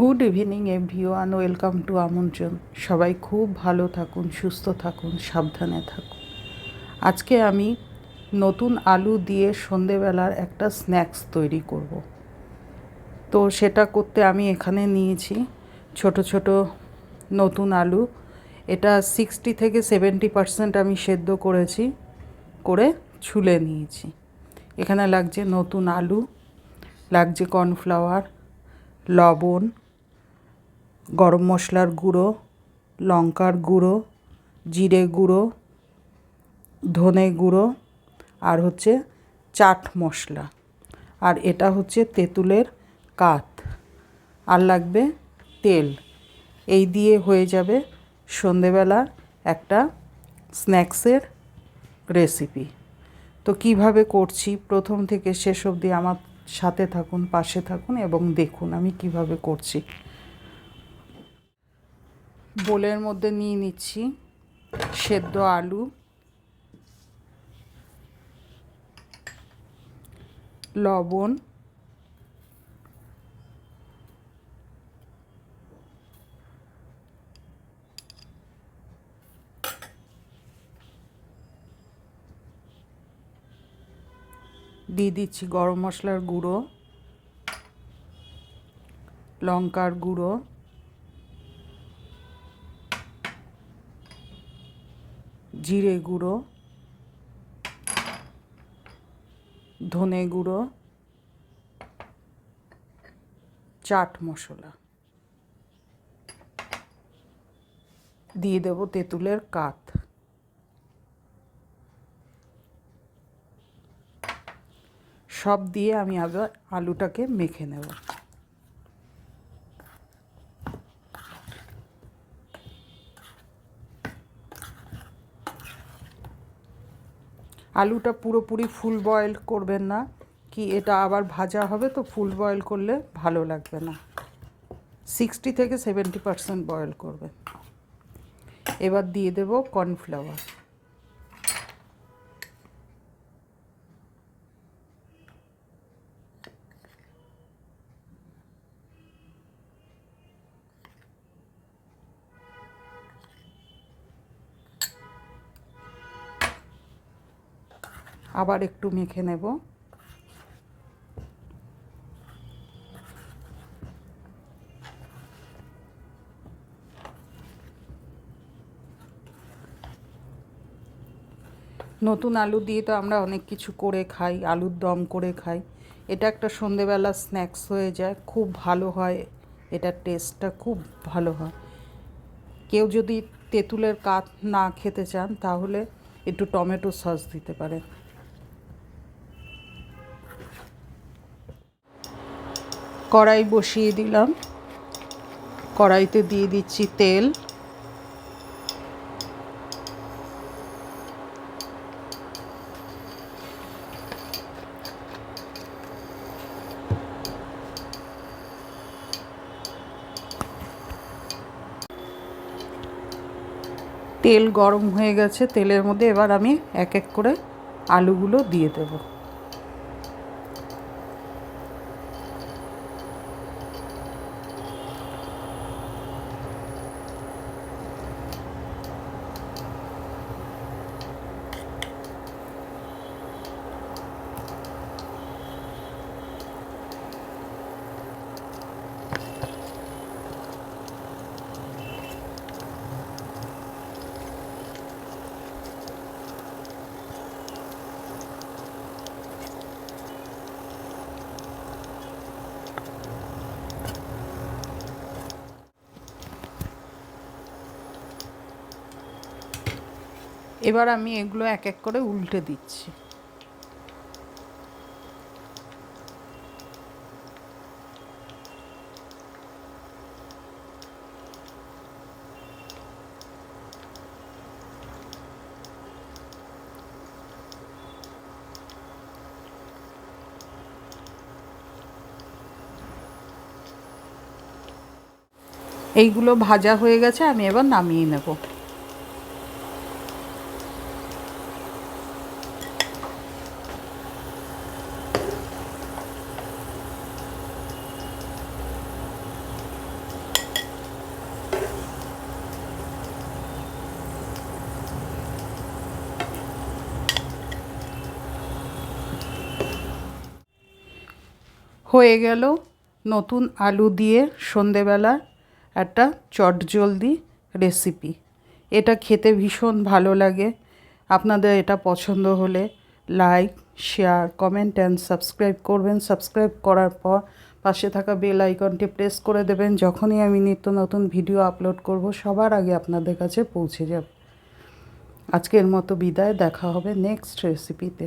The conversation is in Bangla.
Good evening everyone welcome to আমন্ত্রণ সবাই খুব ভালো থাকুন, সুস্থ থাকুন, সাবধানে থাকুন। আজকে আমি নতুন আলু দিয়ে সন্ধেবেলার একটা স্ন্যাক্স তৈরি করব। তো সেটা করতে আমি এখানে নিয়েছি ছোট ছোট নতুন আলু। এটা সিক্সটি থেকে সেভেন্টি পার্সেন্ট আমি সেদ্ধ করেছি, করে ছুলে নিয়েছি। এখানে লাগছে নতুন আলু, লাগছে কর্নফ্লাওয়ার লবণ গরম মশলার গুঁড়ো, লঙ্কার গুঁড়ো, জিরে গুঁড়ো, ধনে গুঁড়ো আর হচ্ছে চাট মশলা। আর এটা হচ্ছে তেঁতুলের কাত। আর লাগবে তেল। এই দিয়ে হয়ে যাবে সন্ধেবেলার একটা স্ন্যাক্সের রেসিপি। তো কীভাবে করছি? প্রথম থেকে শেষ অবধি আমার সাথে থাকুন, পাশে থাকুন এবং দেখুন আমি কীভাবে করছি। বোলের মধ্যে নিয়ে নিচ্ছি সেদ্ধ আলু লবণ দিয়ে দিচ্ছি গরম মশলার গুঁড়ো লঙ্কার গুঁড়ো। জিরে গুঁড়ো, ধনে গুঁড়ো, চাট মশলা। দিয়ে দেবো তেঁতুলের কাত। সব দিয়ে আমি আবার আলুটাকে মেখে নেব। আলুটা পুরোপুরি ফুল বয়েল করবেন না। কি এটা আবার ভাজা হবে তো ফুল বয়েল করলে ভালো লাগবে না। সিক্সটি থেকে সেভেন্টি পারসেন্ট বয়েল করবেন। এবার দিয়ে দেব কর্নফ্লাওয়ার। আবার একটু মেখে নেব। নতুন আলু দিয়ে তো আমরা অনেক কিছু করে খাই, আলুর দম করে খাই। এটা একটা সন্ধেবেলা স্ন্যাক্স হয়ে যায়, খুব ভালো হয়। এটার টেস্টটা খুব ভালো হয়। কেউ যদি তেঁতুলের কাত না খেতে চান, তাহলে একটু টমেটো সস দিতে পারেন। কড়াই বসিয়ে দিলাম। কড়াইতে দিয়ে দিচ্ছি তেল। তেল গরম হয়ে গেছে। তেলের মধ্যে এবার আমি এক এক করে আলুগুলো দিয়ে দেবো। এবার আমি এগুলো এক এক করে উল্টে দিচ্ছি। এইগুলো ভাজা হয়ে গেছে, আমি এবার নামিয়ে নেব। হয়ে গেল নতুন আলু দিয়ে সন্ধেবেলা একটা চটজলদি রেসিপি এটা খেতে ভীষণ ভালো লাগে। আপনাদের এটা পছন্দ হলে like share comment and subscribe করবেন। সাবস্ক্রাইব করার পর পাশে থাকা বেল আইকনটি প্রেস করে দেবেন। যখনই আমি নিত্য নতুন ভিডিও আপলোড করব, সবার আগে আপনাদের কাছে পৌঁছে যাবে। আজকের মতো বিদায়। দেখা হবে নেক্সট রেসিপিতে